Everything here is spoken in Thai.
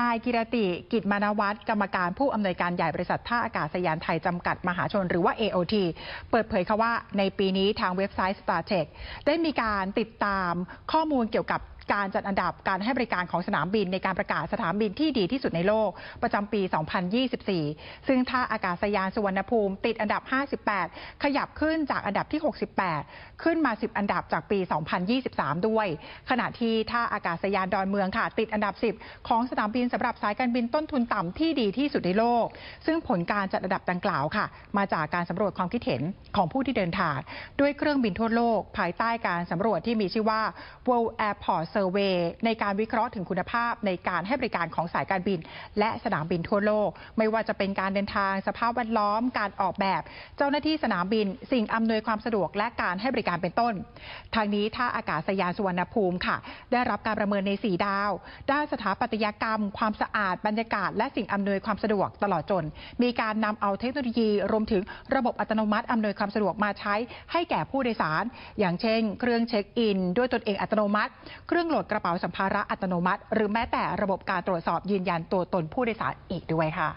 นายกิรติ กิจมานวัตรกรรมการผู้อำนวยการใหญ่บริษัทท่าอากาศยานไทยจำกัดมหาชนหรือว่า AOT เปิดเผยค่ะว่าในปีนี้ทางเว็บไซต์ StarTech ได้มีการติดตามข้อมูลเกี่ยวกับ การจัดอันดับการให้บริการของสนามบินในการประกาศสนามบินที่ดีที่สุดในโลก ประจำปี 2024 ซึ่งท่าอากาศยานสุวรรณภูมิติดอันดับ 58 ขยับขึ้นจากอันดับที่ 68 ขึ้นมา 10 อันดับจากปี 2023 ด้วย ขณะที่ท่าอากาศยานดอนเมืองค่ะ ติดอันดับ 10 ของสนามบินสำหรับสายการบินต้นทุนต่ำที่ดีที่สุดในโลก ซึ่งผลการจัดอันดับดังกล่าวค่ะ มาจากการสำรวจความคิดเห็นของผู้ที่เดินทางด้วยเครื่องบินทั่วโลก ภายใต้การสำรวจที่มีชื่อว่า World Airport Survey ในการวิเคราะห์ถึงคุณภาพในการให้บริการของสายการบิน และสนามบินทั่วโลก ไม่ว่าจะเป็นการเดินทางสภาพแวดล้อม การออกแบบ เจ้าหน้าที่สนามบิน สิ่งอำนวยความสะดวกและการให้บริการเป็นต้น ทางนี้ท่าอากาศยานสุวรรณภูมิค่ะ ได้รับการประเมินใน 4 ดาว ด้านสถาปัตยกรรม ความสะอาดบรรยากาศ และสิ่งอำนวยความสะดวกตลอดจน มีการนำเอาเทคโนโลยี รวมถึงระบบอัตโนมัติอำนวยความสะดวกมาใช้ให้แก่ผู้โดยสาร อย่างเช่น เครื่องเช็คอิน ด้วยตนเองอัตโนมัติ เครื่องโหลดกระเป๋าสัมภาระอัตโนมัติ หรือแม้แต่ระบบการตรวจสอบยืนยันตัวตนผู้โดยสารอีกด้วยค่ะ